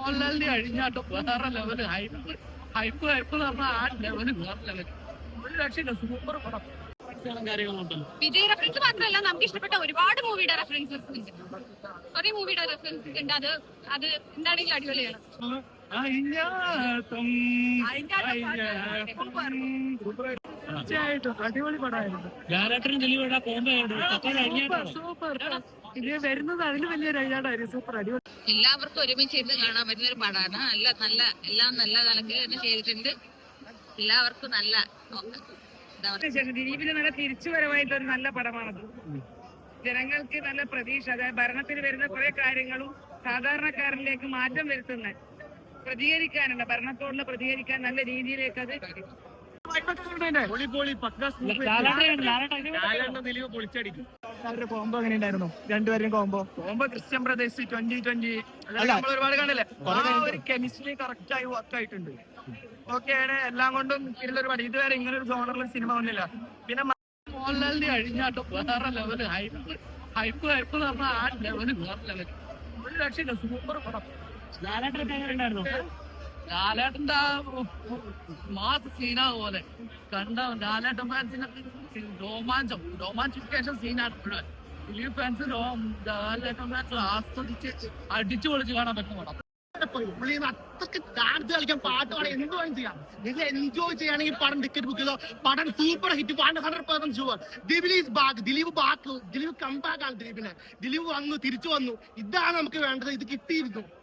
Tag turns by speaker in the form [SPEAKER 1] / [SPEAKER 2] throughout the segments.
[SPEAKER 1] മോഹൻലാലിന്റെ അഴിഞ്ഞാട്ടം. വേറെ level hype hype hype എന്ന് പറഞ്ഞാൽ ആ ലെവൽ വേറെ ലെവൽ ഒരു രക്ഷയില്ല സൂപ്പർ പടം.
[SPEAKER 2] വിജയ് റെഫറൻസ് മാത്രമല്ല നമുക്ക് ഇഷ്ടപ്പെട്ട ഒരുപാട് മൂവിയുടെ റെഫറൻസസ് ഉണ്ട്. കുറെ മൂവിയുടെ റെഫറൻസസ് ഉണ്ട്. അത് അത് എന്താണെങ്കിലും അടിപൊളിയാണ്.
[SPEAKER 1] അതിന്റെ. തീർച്ചയായിട്ടും. അടിപൊളി പടമായിരുന്നു.
[SPEAKER 3] ലാലേട്ടനും
[SPEAKER 1] സൂപ്പർ സൂപ്പർ ഇത് വരുന്നത് അതിന് വലിയൊരു അയ്യാടായിരുന്നു സൂപ്പർ അടിപൊളി.
[SPEAKER 4] എല്ലാവർക്കും ഒരുമിച്ച് ഇരുന്ന് കാണാൻ പറ്റുന്ന ഒരു പടമാണ്. നല്ല നല്ല എല്ലാം നല്ല കലക്ക് തന്നെ ചെയ്തിട്ടുണ്ട്. എല്ലാവർക്കും നല്ല
[SPEAKER 5] ദിലീപിന് നല്ല തിരിച്ചുവരവായിട്ട് ഒരു നല്ല പടമാണത്. ജനങ്ങൾക്ക് നല്ല പ്രതീക്ഷ. അതായത് ഭരണത്തിൽ വരുന്ന കുറെ കാര്യങ്ങളും സാധാരണക്കാരനിലേക്ക് മാറ്റം വരുത്തുന്ന പ്രതികരിക്കാനുള്ള ഭരണത്തോടുള്ള പ്രതികരിക്കാൻ നല്ല രീതിയിലേക്ക് അത്
[SPEAKER 1] അവരുടെ കോംബോ എങ്ങനെ ഉണ്ടായിരുന്നു രണ്ടുപേരും കോംബോ കോംബോ ക്രിസ്ത്യൻ പ്രദേശ് ട്വന്റി ട്വന്റി നമ്മൾ ഒരുപാട് കണ്ടല്ലേ? ഒരു കെമിസ്ട്രി കറക്റ്റ് ആയി വർക്ക് ആയിട്ടുണ്ട്. ഓക്കെയാണ് എല്ലാം കൊണ്ടും ഇതിലൊരു പടി ഇതുവരെ ഇങ്ങനെ ഒരു ജോണറിൽ സിനിമ വന്നില്ല. പിന്നെ മോഹൻലാലിന്റെ അഴിഞ്ഞാട്ടോ വേറെ ലെവൽ ഹൈപ്പ് ഹൈപ്പ് ഹൈപ്പ് എന്ന് പറഞ്ഞാൽ ആ ലെവൽ വേറെ ലെവൽ ഒരു രക്ഷയില്ല. സൂപ്പർ പടം.
[SPEAKER 3] ലാലേട്ടനൊക്കെ എങ്ങനെ ഉണ്ടായിരുന്നു
[SPEAKER 1] ലാലേട്ടന്റെ ആ മാസ് സീനാ പോലെ. കണ്ട ലാലേട്ടൻ ഫാൻസിനൊക്കെ രോമാഞ്ചം. രോമാഞ്ചിഫിക്കേഷൻ സീനാണ് മുഴുവൻ. ദിലീപ് ഫാൻസ് ലാലേട്ടൻ ഫാൻസ് ആസ്വദിച്ച് അടിച്ചു പൊളിച്ച് കാണാൻ പറ്റുന്ന പടം.
[SPEAKER 6] കളിക്കാൻ പാട്ട് enjoy ticket book super hit Dileep വന്നു തിരിച്ചു വന്നു. ഇതാണ് നമുക്ക് വേണ്ടത്. ഇത് കിട്ടിയിരുന്നു.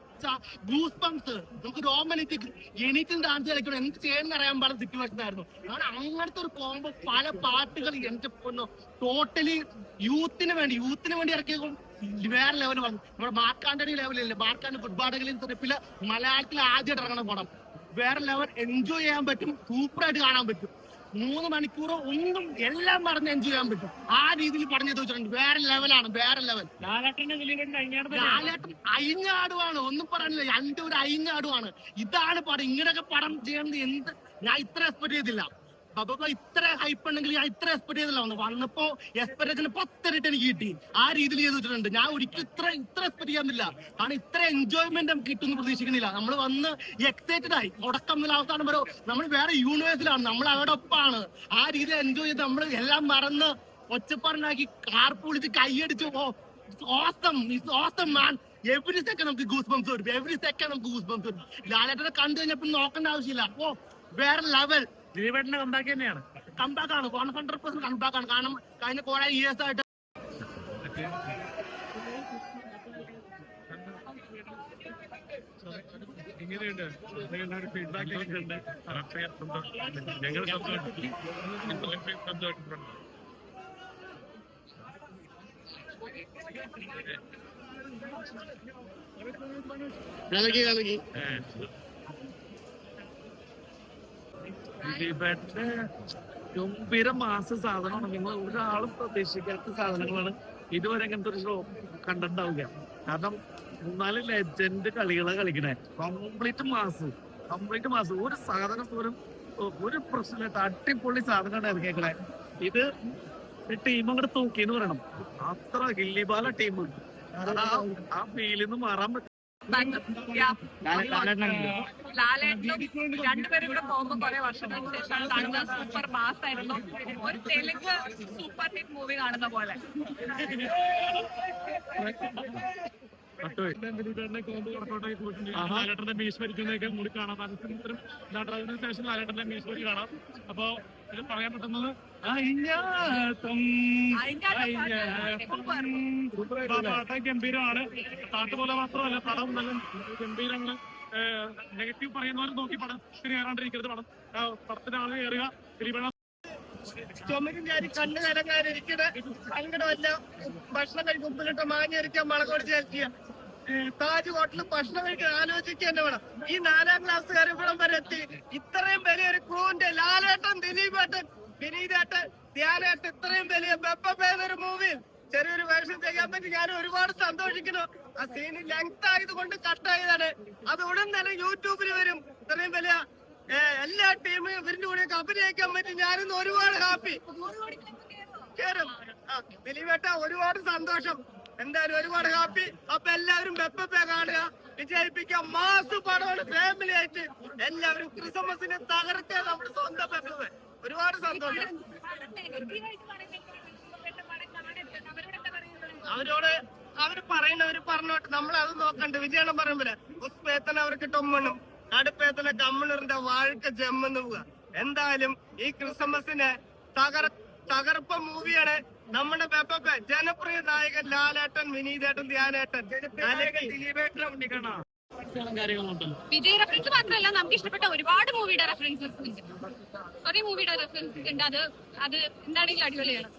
[SPEAKER 6] ഗൂസ് പംസ് നമുക്ക് റോമനറ്റിക് എണീറ്റും ഡാൻസ് കളിക്കണം. എന്ത് ചെയ്യണമെന്ന് അറിയാൻ പാടുന്ന സിറ്റുവേഷൻ ആയിരുന്നു. കാരണം അങ്ങനത്തെ ഒരു കോംബോ പല പാട്ടുകൾ എന്റെ പൊന്നോ ടോട്ടലി യൂത്തിന് വേണ്ടി യൂത്തിന് വേണ്ടി ഇറക്കിയ വേറെ ലെവൽ വന്നു നമ്മുടെ മാർക്കാണ്ടണി ലെവലില്ലേ മാർക്കാണ്ട് ഫുട്ബോളുകളിൽ തെരപ്പിൽ മലയാളത്തിൽ ആദ്യമായിട്ട് ഇറങ്ങണം പടം. വേറെ ലെവൽ എൻജോയ് ചെയ്യാൻ പറ്റും സൂപ്പറായിട്ട് കാണാൻ പറ്റും. മൂന്ന് മണിക്കൂറോ ഒന്നും എല്ലാം പറഞ്ഞ് എൻജോയ് ചെയ്യാൻ പറ്റും. ആ രീതിയിൽ പറഞ്ഞു വെച്ചിട്ടുണ്ട് വേറെ ലെവലാണ് വേറെ ലെവൽ ലാലേട്ടൻ അയിഞ്ഞാടുവാണ് ഒന്നും പറഞ്ഞില്ല. എന്റെ ഒരു അയിഞ്ഞാടുവാണ് ഇതാണ് പടം ഇങ്ങനെയൊക്കെ പടം ചെയ്യേണ്ടത് എന്ത്? ഞാൻ ഇത്ര എക്സ്പെക്ട് ചെയ്തില്ല. അപ്പൊ ഇത്ര ഹൈപ്പ് ഉണ്ടെങ്കിൽ ഞാൻ ഇത്ര എക്സ്പെക്ട് ചെയ്തില്ല. വന്നു വന്നപ്പോ എക്സ്പെക്ടേഷൻ പത്തരട്ട് എനിക്ക് കിട്ടി. ആ രീതിയിൽ ചെയ്ത് വെച്ചിട്ടുണ്ട് ഞാൻ ഒരിക്കലും ഇത്ര ഇത്ര എക്സ്പെക്ട് ചെയ്യാന്നില്ല കാരണം ഇത്ര എൻജോയ്മെന്റ് നമുക്ക് കിട്ടുമെന്ന് പ്രതീക്ഷിക്കുന്നില്ല. നമ്മൾ വന്ന് എക്സൈറ്റഡ് ആയി. തുടക്കം മുതൽ അവസാനം വരെ നമ്മൾ വേറെ യൂണിവേഴ്സിലാണ് നമ്മൾ അവിടെ ഒപ്പാണ് ആ രീതിയിൽ എൻജോയ് ചെയ്ത് നമ്മൾ എല്ലാം മറന്ന് ഒച്ചപ്പാടിനാക്കി കാർപ്പ് വിളിച്ച് കൈയടിച്ച് ഓ awesome it's man every second നമുക്ക് ഗൂസ് ബംസ് വരും. എവറി സെക്കൻഡ് നമുക്ക് ഗൂസ് ബംസ് വരും. ലാലേട്ടനെ കണ്ടു കഴിഞ്ഞപ്പോ നോക്കേണ്ട ആവശ്യമില്ല. അപ്പോ വേറെ ലെവൽ
[SPEAKER 3] ദിലീപേട്ടന്റെ കമ്പാക്ക് തന്നെയാണ്.
[SPEAKER 6] കമ്പാക്ക് ആണ്. വൺ ഹൺഡ്രഡ് പെർസെന്റ് കമ്പാക്ക് ആണ്. കാരണം കഴിഞ്ഞ കുറെ ഇയേഴ്സ് ആയിട്ട്
[SPEAKER 3] ഇങ്ങനെയുണ്ട്. ഫീഡ്ബാക്ക് ഉണ്ട് ഞങ്ങൾ
[SPEAKER 1] ദിലീപേട്ടന്റെ ഗംഭീര മാസ സാധനമാണ്. നിങ്ങൾ ഒരാളും പ്രതീക്ഷിക്കാത്ത സാധനങ്ങളാണ്. ഇതുവരെ അങ്ങനത്തെ ഒരു ഷോ കണ്ടിട്ടുണ്ടാവുക കാരണം മൂന്നാൽ ലെജൻഡ് കളികളെ കളിക്കണേ. Complete mass complete mass. ഒരു സാധനം പോലും ഒരു പ്രശ്നമില്ലാത്ത അടിപൊളി സാധനമാണ് ഇറങ്ങിയേക്കണേ ഇത് ടീം അങ്ങോട്ട് തൂക്കിന്ന് പറയണം. അത്ര ഗില്ലിബാല ടീം ആ ഫീലിൽ നിന്ന് മാറാൻ പറ്റും
[SPEAKER 2] ലാലേട്ടനും രണ്ടുപേരും കൂടെ പോകുമ്പോ കുറെ വർഷങ്ങൾക്ക് ശേഷമാണ് കാണുന്നത്. സൂപ്പർ മാസ് ആയിരുന്നു. ഒരു തെലുങ്ക് സൂപ്പർ ഹിറ്റ് മൂവി കാണുന്ന പോലെ.
[SPEAKER 3] ലാലേട്ടന്റെ മീശ് ഭരിക്കുന്നതൊക്കെ കൂടി കാണാം. നടന്നതിന് ശേഷം ലാലേട്ടന്റെ ഭരി കാണാം. അപ്പൊ ഇത് പറയാൻ പറ്റുന്നത് പാട്ട് ഗംഭീരമാണ്. പാട്ട് പോലെ മാത്രമല്ല പടം നല്ല ഗംഭീരങ്ങൾ നെഗറ്റീവ് പറയുന്നവരെ നോക്കി പടം കയറാണ്ടിരിക്കരുത് പടം. ആ, പടത്തിന്റെ ആൾ കയറുക
[SPEAKER 6] ചുമരും ചാരി കണ്ണു കലങ്ങാൻ ഇരിക്കണ സങ്കടമല്ല ഭക്ഷണം കഴിക്കും ഉപ്പിലിട്ട് മാഞ്ഞരിക്കാൻ മുളകോട് ചേർക്കുക. താജ് ഹോട്ടലിൽ ഭക്ഷണം കഴിക്കാൻ ആലോചിക്കുക തന്നെ വേണം. ഈ നാലാം ക്ലാസ് ഇവിടം വരെ എത്തി. ഇത്രയും വലിയൊരു ക്രൂവിന്റെ ലാലേട്ടൻ ദിലീപേട്ടൻ വിനീതേട്ടൻ ധ്യാനേട്ടൻ ഇത്രയും വലിയ ബെപ്പേതൊരു മൂവിയിൽ ചെറിയൊരു വേഷം ചെയ്യാൻ പറ്റി ഞാൻ ഒരുപാട് സന്തോഷിക്കുന്നു. ആ സീന് ലെങ്ത് ആയത് കൊണ്ട് കട്ടായതാണ് അത് ഉടൻ തന്നെ യൂട്യൂബിൽ വരും. ഇത്രയും വലിയ എല്ലാ ടീമും ഇവരിന്റെ കൂടെ അഭിനയിക്കാൻ പറ്റി. ഞാനിന്ന് ഒരുപാട് ഹാപ്പി കേറും. ദിലീപേട്ട ഒരുപാട് സന്തോഷം. എന്തായാലും ഒരുപാട് ഹാപ്പി അപ്പൊ എല്ലാവരും വെപ്പപ്പേ കാണുക. വിജയിപ്പിക്കാം. മാസ് പടമാണ് ഫാമിലി ആയിട്ട്. എല്ലാവരും ക്രിസ്മസിന് തകർത്തേ നമ്മുടെ സ്വന്തം പെപ്പേ ഒരുപാട് സന്തോഷം. അവരോട് അവർ പറയുന്നവര് പറഞ്ഞോട്ട്. നമ്മൾ അത് നോക്കണ്ട വിജയണം പറയുമ്പോലെ ഉസ്പേത്തന അവർക്ക് ടൊമ്മണ്ണും കടുപ്പേത്തന കമ്മിണറിന്റെ വാഴക്ക ജമ്മെന്ന് പോവുക എന്തായാലും ഈ ക്രിസ്മസിന് തകർ തകർപ്പ മൂവിയാണ് നമ്മുടെ പെപ്പ ജനപ്രിയ നായകൻ ലാലേട്ടൻ വിനീതേട്ടൻ ധ്യാനേട്ടൻ.
[SPEAKER 1] കാര്യങ്ങളുണ്ടല്ലോ
[SPEAKER 2] വിജയ് റെഫറൻസ് മാത്രമല്ല നമുക്ക് ഇഷ്ടപ്പെട്ട ഒരുപാട് മൂവിയുടെ റെഫറൻസസ് ഉണ്ട്. കുറെ മൂവിയുടെ റെഫറൻസസ് ഉണ്ട്. അത് അത് എന്താണെങ്കിലും അടിപൊളിയാണ്.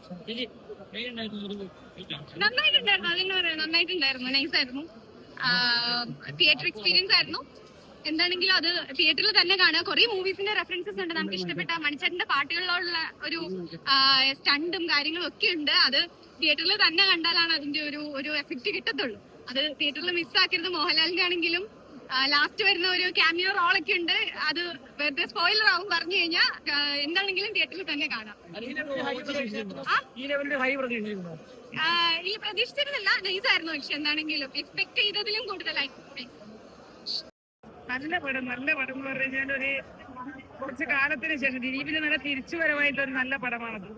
[SPEAKER 2] നന്നായിട്ടുണ്ടായിരുന്നു അതിന് പറയാം നന്നായിട്ടുണ്ടായിരുന്നു. നൈസ് ആയിരുന്നു. തിയേറ്റർ എക്സ്പീരിയൻസ് ആയിരുന്നു. എന്താണെങ്കിലും അത് തിയേറ്ററിൽ തന്നെ കാണുക. കുറെ മൂവീസിന്റെ റെഫറൻസസ് ഉണ്ട്. നമുക്ക് ഇഷ്ടപ്പെട്ട മണിച്ചേട്ടന്റെ പാട്ടുകളിലുള്ള ഒരു സ്റ്റണ്ടും കാര്യങ്ങളും ഒക്കെ ഉണ്ട്. അത് തിയേറ്ററിൽ തന്നെ കണ്ടാലാണ് അതിന്റെ ഒരു ഒരു എഫക്റ്റ് കിട്ടത്തുള്ളൂ. അത് തിയേറ്ററിൽ മിസ്സാക്കരുത് മോഹൻലാലിന്റെ ആണെങ്കിലും ലാസ്റ്റ് വരുന്ന ഒരു ക്യാമിയോ റോളൊക്കെ ഉണ്ട്. അത് വെറുതെ സ്പോയിലർ ആവും പറഞ്ഞു കഴിഞ്ഞാൽ എന്താണെങ്കിലും തിയേറ്ററിൽ തന്നെ കാണാം.
[SPEAKER 1] ഈ ലെവലിന്റെ ഹൈ പ്രതീക്ഷിക്കുന്നു
[SPEAKER 2] ആ, ഈ പ്രതീക്ഷിച്ചിരുന്നില്ല നൈസ് ആയിരുന്നു. പക്ഷെ എന്താണെങ്കിലും എക്സ്പെക്ട് ചെയ്തതിലും കൂടുതലായി.
[SPEAKER 5] നല്ല പടം നല്ല പടം എന്ന് പറഞ്ഞു കഴിഞ്ഞാൽ ഒരു കുറച്ച് കാലത്തിന് ശേഷം ദിലീപിന് നല്ല തിരിച്ചുവരവായിട്ടുള്ള ഒരു നല്ല പടമാണത്.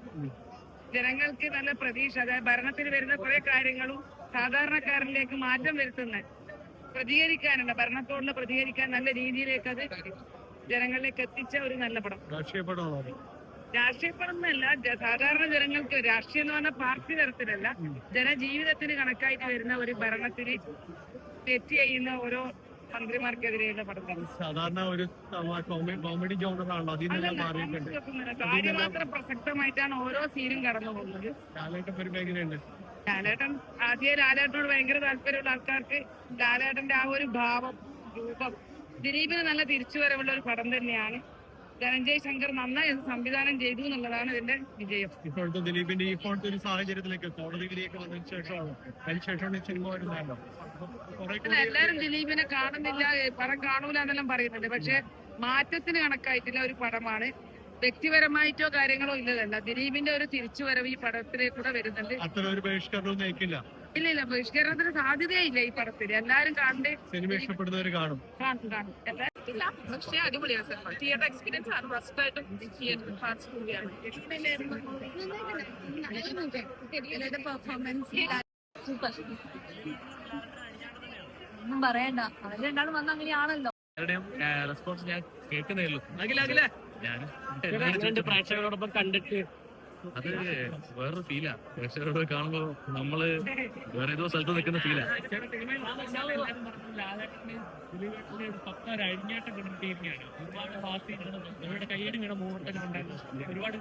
[SPEAKER 5] ജനങ്ങൾക്ക് നല്ല പ്രതീക്ഷ അതായത് ഭരണത്തിൽ വരുന്ന കുറെ കാര്യങ്ങളും സാധാരണക്കാരിലേക്ക് മാറ്റം വരുത്തുന്ന പ്രതികരിക്കാനുള്ള ഭരണത്തോടുള്ള പ്രതികരിക്കാൻ നല്ല രീതിയിലേക്ക് അത് ജനങ്ങളിലേക്ക് എത്തിച്ച ഒരു നല്ല പടം.
[SPEAKER 3] രാഷ്ട്രീയ
[SPEAKER 5] പടം എന്നല്ല സാധാരണ ജനങ്ങൾക്ക് രാഷ്ട്രീയം എന്ന് പറഞ്ഞ പാർട്ടി തരത്തിലല്ല ജനജീവിതത്തിന് കണക്കായിട്ട് വരുന്ന ഒരു ഭരണത്തിന് തെറ്റ് ചെയ്യുന്ന ഓരോ മന്ത്രിമാർക്കെതിരെയുള്ള പടം
[SPEAKER 3] സാധാരണ ഒരു കോമഡി ജോണറാണല്ലോ അതിൽ നിന്നെല്ലാം മാറിയിട്ടുണ്ട്.
[SPEAKER 5] കാര്യമാത്രം പ്രസക്തമായിട്ടാണ് ഓരോ സീനും കടന്നു പോകുന്നത്.
[SPEAKER 3] ലാലേട്ടൻ ഒരു മേഖലയുണ്ട്.
[SPEAKER 5] ലാലേട്ടൻ ആദ്യം ലാലേട്ടനോട് ഭയങ്കര താല്പര്യമുള്ള ആൾക്കാർക്ക് ലാലേട്ടന്റെ ആ ഒരു ഭാവം രൂപം ദിലീപിന് നല്ല തിരിച്ചുവരവുള്ള ഒരു പടം തന്നെയാണ്. ധനഞ്ജയ് ശങ്കർ നന്നായി സംവിധാനം ചെയ്തു എന്നുള്ളതാണ് ഇതിന്റെ വിജയം.
[SPEAKER 3] ഇപ്പോഴത്തെ ദിലീപിന്റെ ഈ ഇപ്പോഴത്തെ ഒരു സാഹചര്യത്തിലേക്ക് കോടതി വിധിയൊക്കെ വന്നതിന് ശേഷമാണ്. അതിന് ശേഷമാണ് ഈ സിനിമ വരുന്നതല്ലോ
[SPEAKER 5] എല്ലാരും ദിലീപിനെ കാണുന്നില്ല പടം കാണൂല എന്നെല്ലാം പറയുന്നുണ്ട്. പക്ഷെ മാറ്റത്തിന് കണക്കായിട്ടുള്ള ഒരു പടമാണ്. വ്യക്തിപരമായിട്ടോ കാര്യങ്ങളോ ഇല്ലതല്ല. ദിലീപിന്റെ ഒരു തിരിച്ചുവരവ് ഈ പടത്തിലേക്കൂടെ വരുന്നുണ്ട്.
[SPEAKER 3] അത്ര ഒരു ബഹിഷ്കരണവും നയിക്കില്ല.
[SPEAKER 5] ഇല്ല ഇല്ല ബഹിഷ്കരണത്തിന് സാധ്യതയില്ല ഈ പടത്തിൽ എല്ലാരും കാണണ്ടേ?
[SPEAKER 3] സിനിമ ഇഷ്ടപ്പെടുന്നവർ കാണും.
[SPEAKER 5] കാണും
[SPEAKER 2] പക്ഷേ അടിപൊളിയാണ് സിനിമ. തിയേറ്റർ എക്സ്പീരിയൻസ് ആണ് ഫസ്റ്റ് ആയിട്ടും തിയേറ്റർ ഫാസ്റ്റ് മൂവിയാണ്
[SPEAKER 4] സൂപ്പർ ഒന്നും പറയണ്ട. രണ്ടാളും വന്ന അങ്ങനെയാണല്ലോ.
[SPEAKER 1] റെസ്പോൺസ് ഞാൻ കേൾക്കുന്നേ ഉള്ളൂ. അഖില അഖില. ഞാൻ പ്രേക്ഷകരോടൊപ്പം കണ്ടിട്ട് അത് വേറൊരു ഫീലാ പ്രേക്ഷകരോട് കാണുമ്പോ നമ്മൾ വേറെ ഏതോ സ്ഥലത്ത് നിൽക്കുന്ന ഫീലാ
[SPEAKER 3] ഒരുപാട് കയ്യടി വീണ മുഹൂർത്തങ്ങൾ ഉണ്ടായിരുന്നു ഒരുപാട്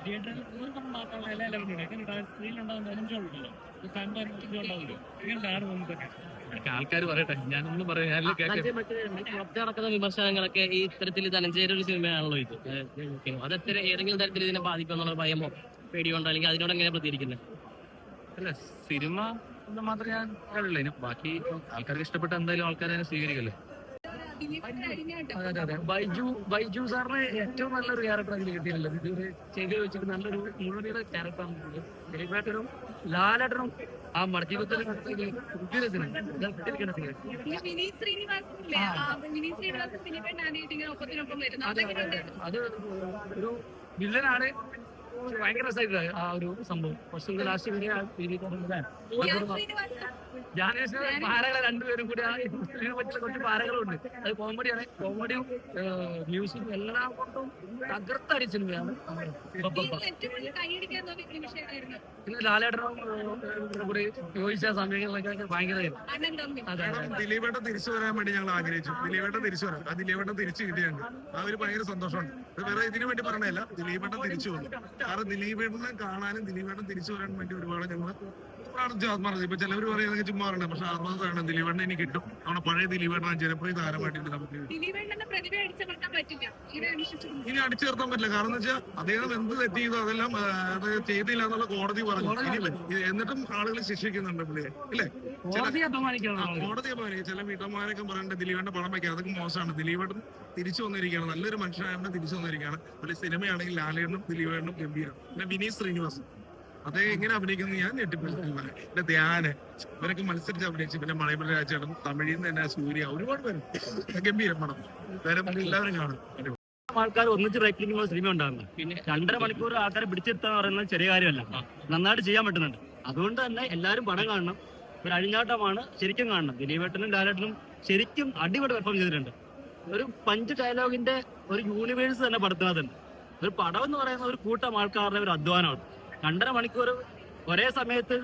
[SPEAKER 3] തിയേറ്ററിൽ മാത്രമല്ല എല്ലാ ലെവലും എങ്ങനെ സ്ക്രീനിലുണ്ടാകുന്ന എനർജി ഉണ്ടല്ലോ കണ്ട എനർജി ഉണ്ടാവില്ലോ എങ്ങനെയാണ് മുമ്പൊക്കെ
[SPEAKER 1] ആൾക്കാർ പറയട്ടെ. ഞാനൊന്നും പറയാം
[SPEAKER 7] വിമർശനങ്ങളൊക്കെ ഈ ഇത്തരത്തിൽ ധനഞ്ചേരി ഒരു സിനിമയാണല്ലോ ഇത്. അത് എത്ര ഏതെങ്കിലും തരത്തിൽ ഇതിനെ ബാധിക്കും എന്നുള്ള ഭയമോ പേടിയുണ്ടോ അല്ലെങ്കിൽ അതിനോട് എങ്ങനെ പ്രതികരിക്കുന്നത്
[SPEAKER 1] അല്ല സിനിമ മാത്രമേ ഞാൻ കണ്ടില്ല ബാക്കി ആൾക്കാർക്ക് ഇഷ്ടപ്പെട്ട എന്തായാലും ആൾക്കാർ അതിനെ സ്വീകരിക്കല്ലേ അതെ അതെ ബൈജു ബൈജു സാറിന് ഏറ്റവും നല്ലൊരു ക്യാരക്ടർ അതിൽ കിട്ടിയിട്ടില്ല ഇതൊരു ചെയ്ത് വെച്ചിട്ട് നല്ലൊരു മുഴുവൻ ക്യാരക്ടറാണ് ദിലീപേട്ടനും ലാലേട്ടനും ആ
[SPEAKER 2] അതെങ്ങനെയുണ്ട്
[SPEAKER 1] അത് ഒരു വില്ലനാണ് ഭയങ്കര രസമായിട്ട് ആ ഒരു സംഭവം. കുറച്ചും ലാസ്റ്റ് വരെ ആ രീതിയിൽ
[SPEAKER 2] ഞാൻ ശ്രീനിവാസൻ
[SPEAKER 1] ജാനേഷ് പാരകളെ രണ്ടുപേരും കൂടി ആ ഇതിനെ പറ്റിയുള്ള കുറച്ച് പാരകളുണ്ട് അത് കോമഡിയാണ് കോമഡിയും മ്യൂസിക്കും എല്ലാം കൊണ്ടും തകർത്തടി സിനിമയാണ്. പിന്നെ ലാലേട്ടനും കൂടി യോജിച്ച സമയങ്ങളിലൊക്കെ ഭയങ്കര
[SPEAKER 8] ദിലീപേട്ടൻ തിരിച്ചു വരാൻ വേണ്ടി ഞങ്ങൾ ആഗ്രഹിച്ചു. ദിലീപേട്ടൻ തിരിച്ചു വരാം. ആ ദിലീപേട്ടൻ തിരിച്ചു കിട്ടിയുണ്ട് ആ ഒരു ഭയങ്കര സന്തോഷമുണ്ട്. വേറെ ഇതിനു വേണ്ടി പറഞ്ഞതല്ല. ദിലീപേട്ടൻ തിരിച്ചു വന്നു. കാരണം ദിലീപേട്ടനെ കാണാനും ദിലീപേട്ടൻ തിരിച്ചു വരാൻ വേണ്ടി ഒരുപാട് ഞങ്ങൾ ആത്മാർത്ഥ ഇപ്പൊ ചിലവർ പറയുന്നത് ചുമ്മാ പറയണേ പക്ഷെ ആത്മാർത്ഥമാണ് ദിലീപേട്ടൻ ഇനി കിട്ടും. നമ്മുടെ പഴയ ദിലീപേട്ടൻ ജനപ്രിയ താരമായിട്ട് നമുക്ക്
[SPEAKER 2] ദിലീപേട്ടന്റെ പ്രതിഭ അടിച്ചമർത്താൻ പറ്റില്ല.
[SPEAKER 8] ഇനി കാരണം വെച്ചാൽ അദ്ദേഹം എന്ത് തെറ്റ് ചെയ്തു അതെല്ലാം ചെയ്തില്ല എന്നുള്ള കോടതി പറഞ്ഞു. ഇനി എന്നിട്ടും ആളുകൾ ശിക്ഷിക്കുന്നുണ്ട് പുള്ളിയെ. ഇല്ലേ?
[SPEAKER 1] കോടതി
[SPEAKER 8] അപമാനിക്കും. ചില വീട്ടമ്മമാരൊക്കെ പറയണ്ട ദിലീപേട്ടൻ പണം വയ്ക്കുക അതൊക്കെ മോശമാണ്. ദിലീപേട്ടൻ തിരിച്ചു വന്നിരിക്കുകയാണ്. നല്ലൊരു മനുഷ്യനായ തിരിച്ചു വന്നിരിക്കുകയാണ്. പുള്ളി സിനിമയാണെങ്കിൽ ലാലേട്ടനും ദിലീപേട്ടനും ഗംഭീരം പിന്നെ വിനീത് ശ്രീനിവാസൻ. അത് എങ്ങനെ അഭിനയിക്കുന്നത് ഞാൻ ഞെട്ടിപ്പോയി പിന്നെ ധ്യാന്. ഇവരൊക്കെ മത്സരിച്ച് അഭിനയിച്ചു. പിന്നെ മലയാള രാജേട്ടൻ തമിഴിൽ നിന്ന് തന്നെ സൂര്യ ഒരുപാട് പേര്. ഗംഭീരം പണം വേറെ എല്ലാവരും കാണും.
[SPEAKER 9] ആൾക്കാർ ഒന്നിച്ച് റേറ്റിംഗ് സിനിമ ഉണ്ടാകുന്നത്
[SPEAKER 10] പിന്നെ
[SPEAKER 9] രണ്ടര മണിക്കൂർ ആൾക്കാരെ പിടിച്ചെടുത്താന്ന് പറയുന്നത് ചെറിയ കാര്യമല്ല. നന്നായിട്ട് ചെയ്യാൻ പറ്റുന്നുണ്ട്. അതുകൊണ്ട് തന്നെ എല്ലാവരും പണം കാണണം. ഒരു അഴിഞ്ഞാട്ടമാണ് ശരിക്കും കാണണം. ദിലീപേട്ടനും ലാലേട്ടനും ശരിക്കും അടിപൊളി പെർഫോം ചെയ്തിട്ടുണ്ട്. ഒരു പഞ്ച് ഡയലോഗിന്റെ ഒരു യൂണിവേഴ്സ് തന്നെ പടത്തിനകത്തുണ്ട്. ഒരു പടം എന്ന് പറയുന്ന ഒരു കൂട്ടം ആൾക്കാരുടെ ഒരു അധ്വാനമാണ്. രണ്ടര മണിക്കൂർ ഒരേ സമയത്ത്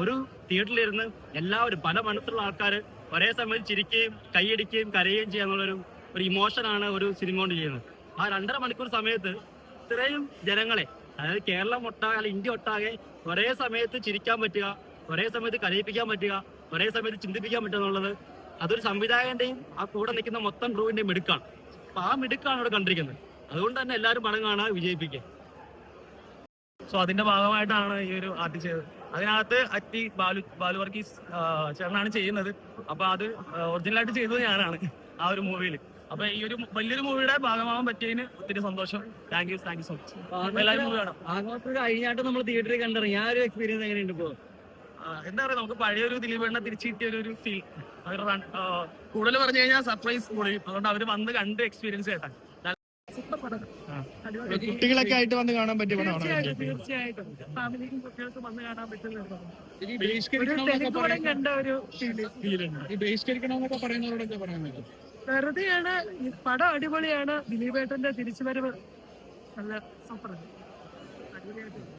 [SPEAKER 9] ഒരു തിയേറ്ററിലിരുന്ന് എല്ലാവരും പല മനസ്സുള്ള ആൾക്കാർ ഒരേ സമയത്ത് ചിരിക്കുകയും കൈയടിക്കുകയും കരയുകയും ചെയ്യാന്നുള്ളൊരു ഒരു ഇമോഷനാണ് ഒരു സിനിമ കൊണ്ട് ചെയ്യുന്നത്. ആ രണ്ടര മണിക്കൂർ സമയത്ത് ഇത്രയും ജനങ്ങളെ അതായത് കേരളം ഒട്ടാകെ അല്ലെങ്കിൽ ഇന്ത്യ ഒട്ടാകെ ഒരേ സമയത്ത് ചിരിക്കാൻ പറ്റുക ഒരേ സമയത്ത് കരയിപ്പിക്കാൻ പറ്റുക ഒരേ സമയത്ത് ചിന്തിപ്പിക്കാൻ പറ്റുക എന്നുള്ളത് അതൊരു സംവിധായകന്റെയും ആ കൂടെ നിൽക്കുന്ന മൊത്തം ക്രൂവിന്റെയും മിടുക്കാണ്. അപ്പൊ ആ മിടുക്കാണ് ഇവിടെ കണ്ടിരിക്കുന്നത്. അതുകൊണ്ട് തന്നെ എല്ലാവരും പണം കാണാൻ വിജയിപ്പിക്കുക.
[SPEAKER 11] സോ അതിന്റെ ഭാഗമായിട്ടാണ് ഈ ഒരു ആർട്ട് ചെയ്തത്. അതിനകത്ത് അറ്റി ബാലു ബാലു വർഗീസ് ചേട്ടനാണ് ചെയ്യുന്നത്. അപ്പൊ അത് ഒറിജിനലായിട്ട് ചെയ്തത് ഞാനാണ് ആ ഒരു മൂവിയിൽ അപ്പൊ ഈ ഒരു വലിയൊരു മൂവിയുടെ ഭാഗമാവാൻ പറ്റിയതിന് ഒത്തിരി സന്തോഷം. Thank you thank you so much എല്ലാവരും മൂവി കാണാം.
[SPEAKER 9] അങ്ങോട്ട് കഴിഞ്ഞാട്ട് നമ്മൾ തിയേറ്ററിൽ കണ്ടിറങ്ങി ആ ഒരു എക്സ്പീരിയൻസ് എങ്ങനെയുണ്ട്
[SPEAKER 11] ഇപ്പോ? എന്താ പറയാ നമുക്ക് പഴയൊരു ദിലീപേണ്ണ തിരിച്ചു കിട്ടിയ ഒരു ഒരു ഫീൽ അവർ കൂടുതൽ പറഞ്ഞു കഴിഞ്ഞാൽ സർപ്രൈസ് പൊളിയും അതുകൊണ്ട് അവർ വന്ന് കണ്ട് എക്സ്പീരിയൻസ് കേട്ടാ.
[SPEAKER 12] കുട്ടികളൊക്കെ ആയിട്ട് വന്ന് കാണാൻ പറ്റിയ പടമാണ്?
[SPEAKER 11] തീർച്ചയായിട്ടും തീർച്ചയായിട്ടും. ഫാമിലിക്കും കുട്ടികൾക്കും വന്ന് കാണാൻ പറ്റുന്ന
[SPEAKER 12] ബഹിഷ്കരിക്കണമെന്നൊക്കെ
[SPEAKER 11] തെലുങ്ക് കണ്ട ഒരു ഫീൽ
[SPEAKER 12] ഈ ബഹിഷ്കരിക്കണമെന്നൊക്കെ പറയുന്നവരോടൊക്കെ പറയാൻ പറ്റും
[SPEAKER 11] വെറുതെയാണ് ഈ പടം അടിപൊളിയാണ് ദിലീപേട്ടന്റെ തിരിച്ചുവരവ്. നല്ല സൂപ്പർ